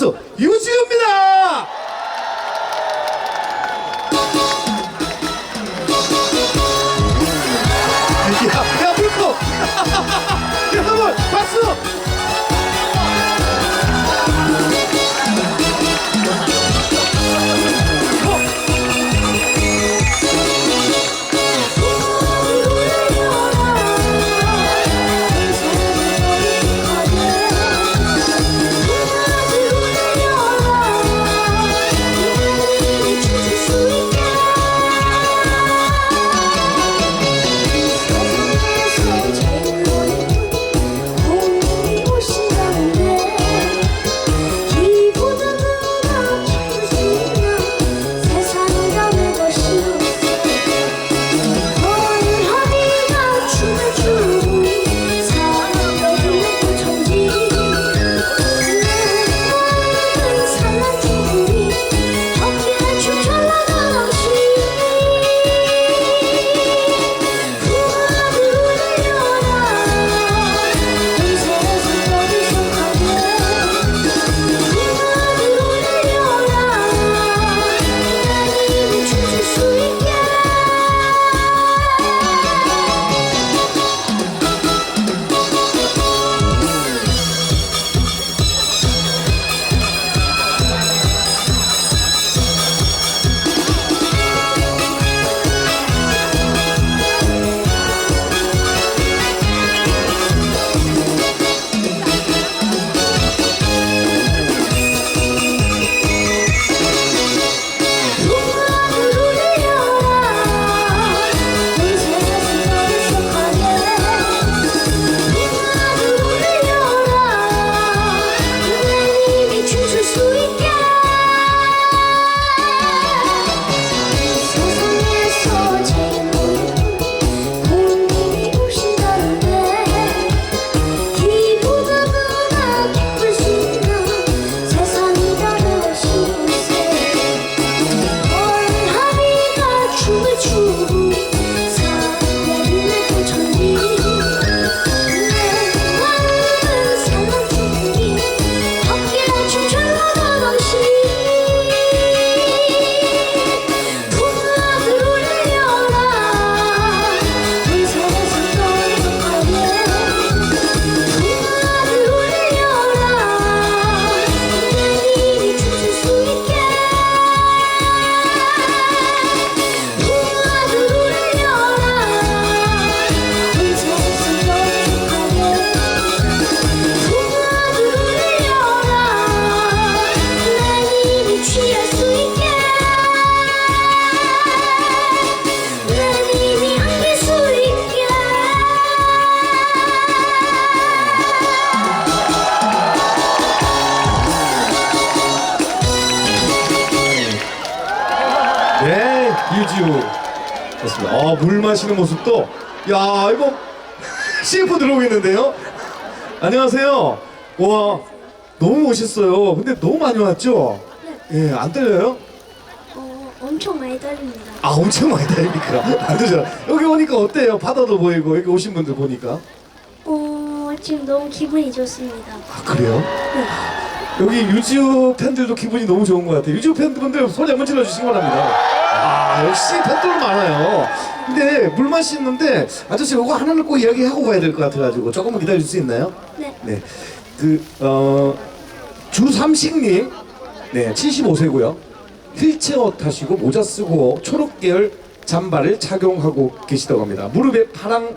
가수 유지우 물 마시는 모습도, 야, 이거, CF 들어오겠는데요? 안녕하세요. 와, 너무 멋있어요. 근데 너무 많이 왔죠? 예, 안 떨려요? 어, 엄청 많이 떨립니다. 아, 엄청 많이 떨립니까? 안 되죠. 여기 오니까 어때요? 바다도 보이고, 여기 오신 분들 보니까. 어, 지금 너무 기분이 좋습니다. 아, 그래요? 여기 유지우 팬들도 기분이 너무 좋은 것 같아요. 유지우 팬분들 소리 한번 질러주시기 바랍니다. 아, 역시 팬들 많아요. 근데 물 마시는데 아저씨 이거 하나는 꼭 이야기하고 가야 될 것 같아가지고 조금만 기다릴 수 있나요? 네. 네. 그, 어, 주삼식님, 네, 75세고요. 휠체어 타시고 모자 쓰고 초록 계열 잠바를 착용하고 계시다고 합니다. 무릎에 파랑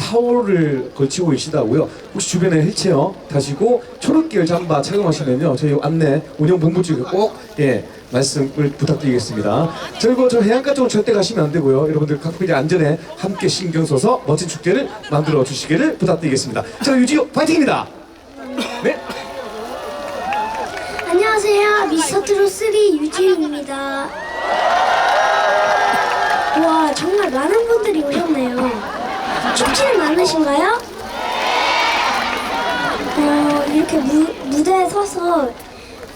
타올을 걸치고 계시다고요. 혹시 주변에 휠체어 타시고 초록 계열 잠바 착용하시면요. 저희 안내 운영본부 쪽에 꼭 예, 말씀을 부탁드리겠습니다. 저희고 저 해안가 쪽은 절대 가시면 안 되고요. 여러분들 각별히 안전에 함께 신경 써서 멋진 축제를 만들어 주시기를 부탁드리겠습니다. 자, 유지호 파이팅입니다. 네. 안녕하세요. 미스터트롯 3 유지윤입니다. 와, 정말 많은 분들이 오셨네요. 춥지는 않으신가요? 어, 이렇게 무, 무대에 서서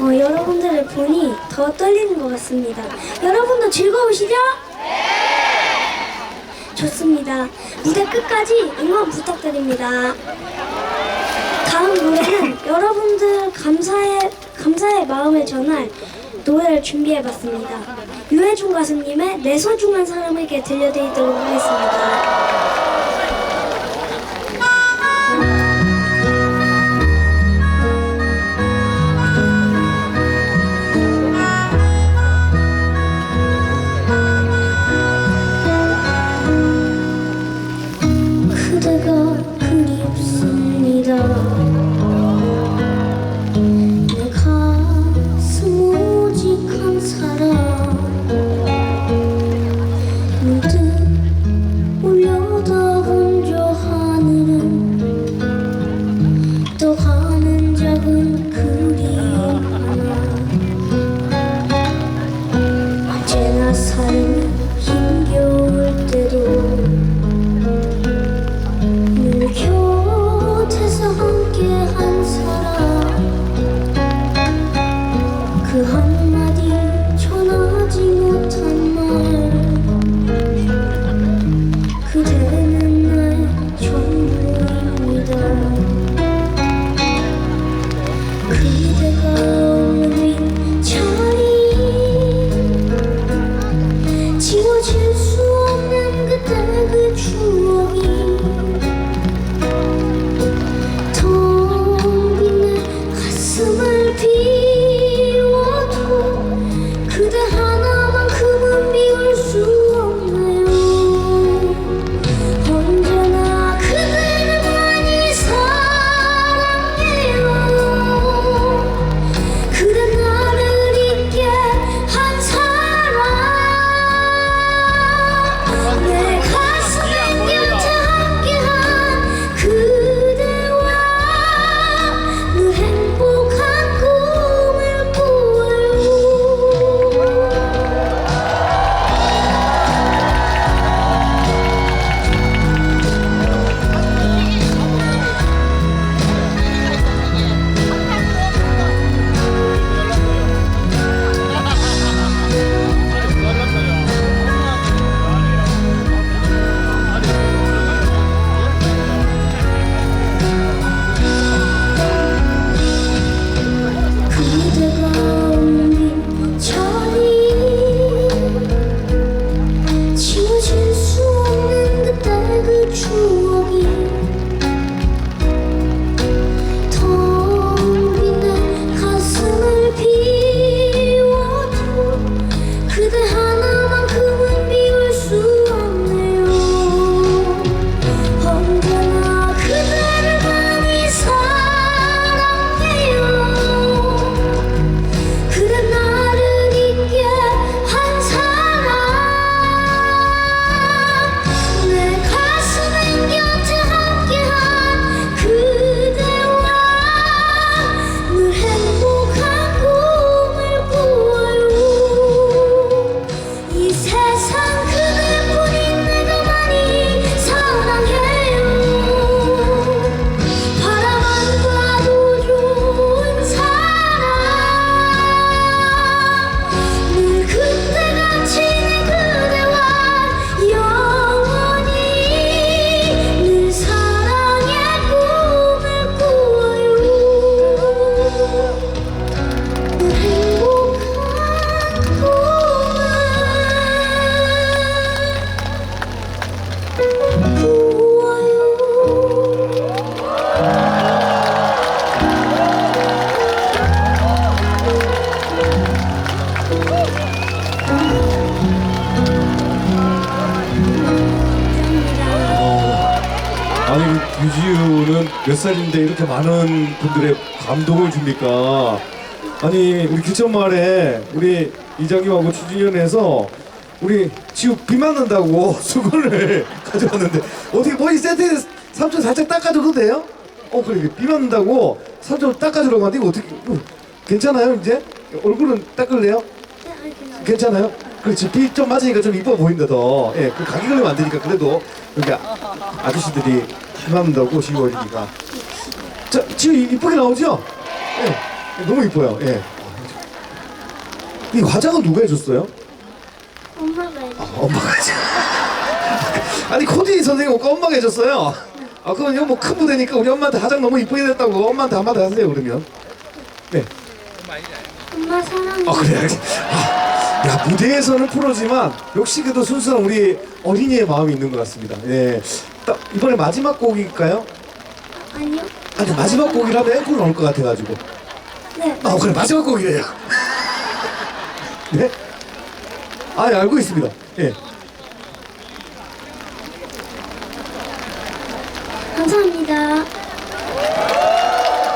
어, 여러분들을 보니 더 떨리는 것 같습니다. 여러분도 즐거우시죠? 좋습니다. 무대 끝까지 응원 부탁드립니다. 다음 노래는 여러분들 감사해 감사의 마음을 전할 노래를 준비해봤습니다. 유해준 가수님의 내 소중한 사람에게 들려드리도록 하겠습니다. 그대가 그립습니다. 몇 살인데 이렇게 많은 분들의 감동을 줍니까? 아니 우리 규천마을에 우리 이장님하고 추진위원회에서 우리 지우 비 맞는다고 수건을 가져왔는데 어떻게 머리 세트에 삼촌 살짝 닦아줘도 돼요? 어 그래 비 맞는다고 삼촌 닦아주라고 하는데 이거 어떻게 괜찮아요 이제? 얼굴은 닦을래요? 괜찮아요? 그렇지 비좀 맞으니까 좀 이뻐 보인다 더. 예, 그 감기 걸리면 안 되니까 그래도 여기 아, 아저씨들이 힘한다고 12월이니까. 자, 지금 이- 이쁘게 나오죠? 예, 너무 이뻐요. 예. 이 화장은 누가 해줬어요? 엄마가 해줘. 아, 엄마가 해줘. 아니 코디 선생님 오까 엄마가 해줬어요. 아 그럼 이거 뭐 큰 무대니까 우리 엄마한테 화장 너무 이쁘게 됐다고 엄마한테 한마디 하세요 그러면. 네. 엄마 사랑해. 아 그래 아, 야 무대에서는 프로지만 역시 그래도 순수한 우리 어린이의 마음이 있는 것 같습니다. 예. 딱 이번에 마지막 곡일까요? 아니요. 아니 마지막 곡이라면 앵콜 나올 것 같아가지고. 네. 아 그래 마지막 곡이래요. 네? 아 예, 알고 있습니다. 예. 감사합니다.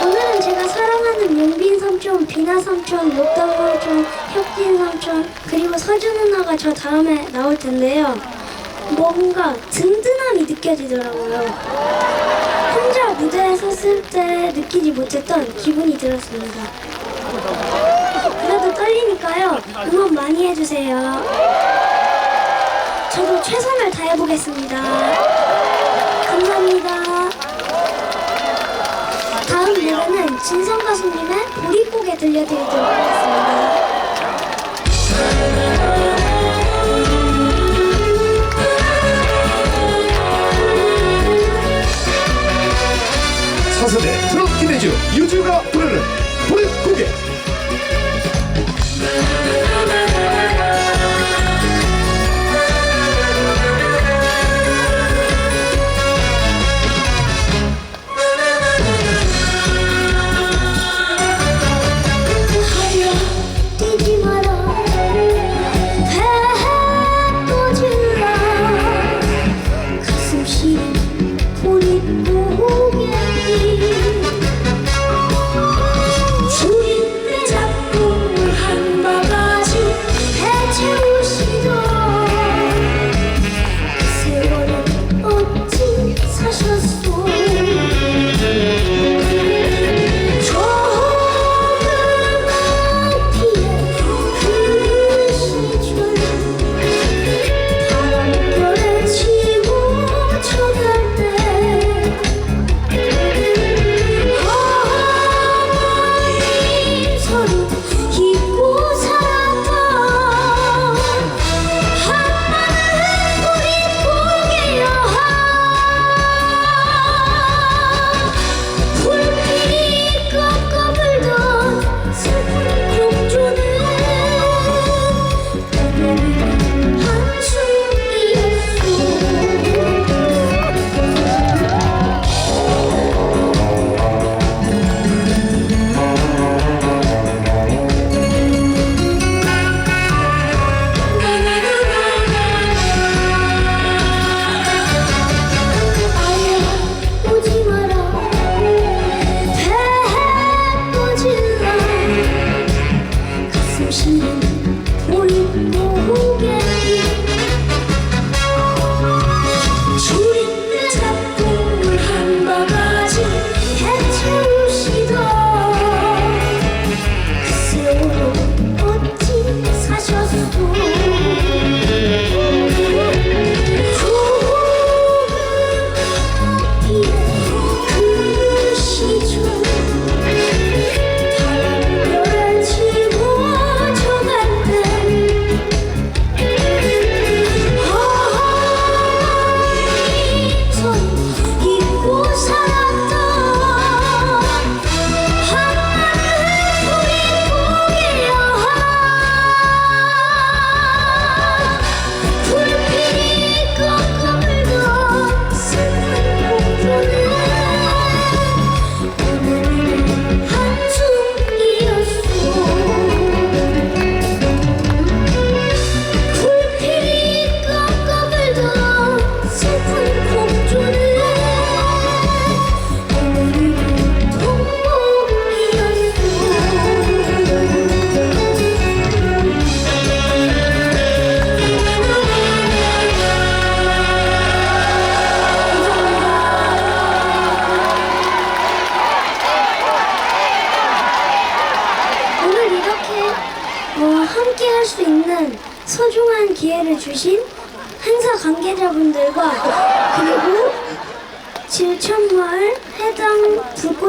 오늘은 제가 사랑하는 용빈 삼촌, 비나 삼촌, 녹담 삼촌, 혁진 삼촌, 그리고 서준 누나가 저 다음에 나올 텐데요. 뭔가 든든함이 느껴지더라고요. 혼자 무대에 섰을 때 느끼지 못했던 기분이 들었습니다. 그래도 떨리니까요. 응원 많이 해주세요. 저도 최선을 다해보겠습니다. 감사합니다. 다음 노래는 진성 가수님의 보릿고개 들려드리도록 하겠습니다. 차세대 트롯 기대주 유주가 부르는 보릿고개.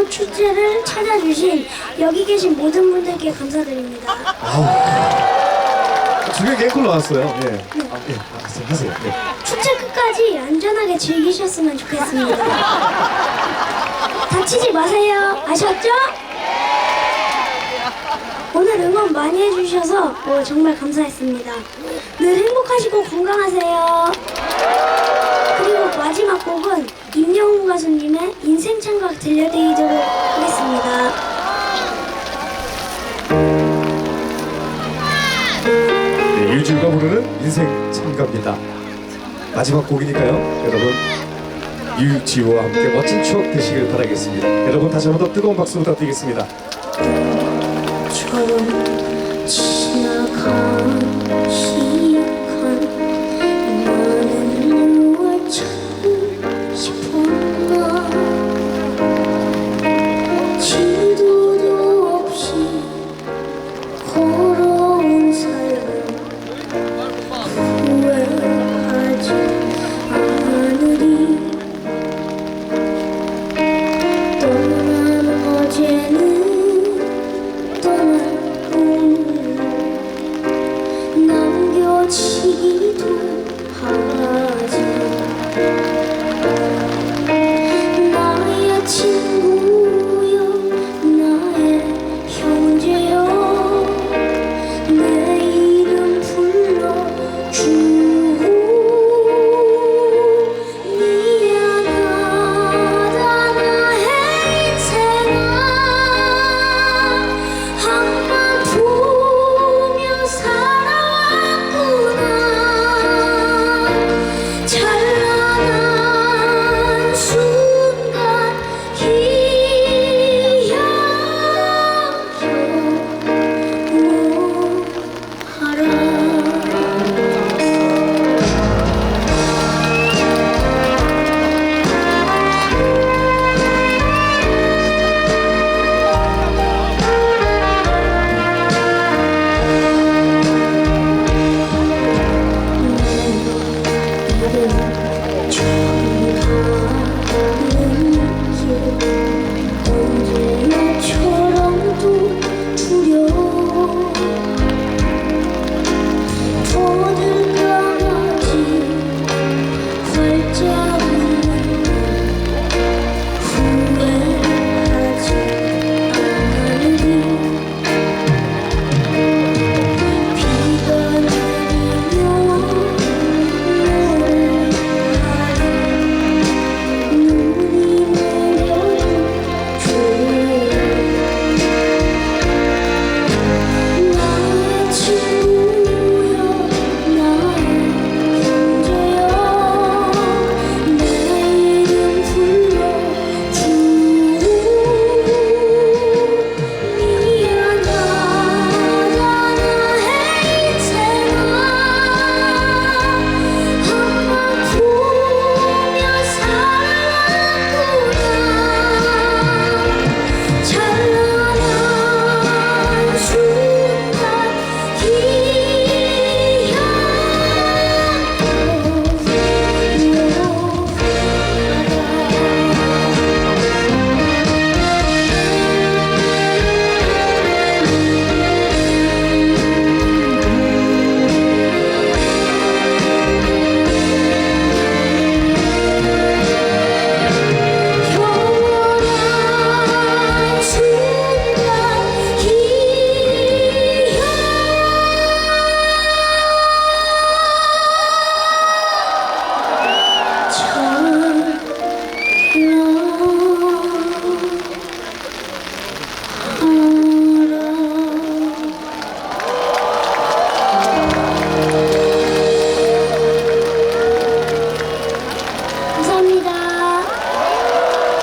축제를 찾아주신 여기 계신 모든 분들께 감사드립니다. 아우. 두개 개꿀 나왔어요. 예. 네. 아, 예. 알았어요. 하세요. 예. 축제 끝까지 안전하게 즐기셨으면 좋겠습니다. 다치지 마세요. 아셨죠? 오늘 응원 많이 해주셔서 어, 정말 감사했습니다. 늘 행복하시고 건강하세요. 그리고 마지막 곡은 임영웅 가수님의 인생창각 들려드리도록 하겠습니다. 네, 유주가 부르는 인생창가입니다. 마지막 곡이니까요. 여러분 유지호와 함께 멋진 추억 되시길 바라겠습니다. 여러분 다시 한 번 더 뜨거운 박수 부탁드리겠습니다. 추억.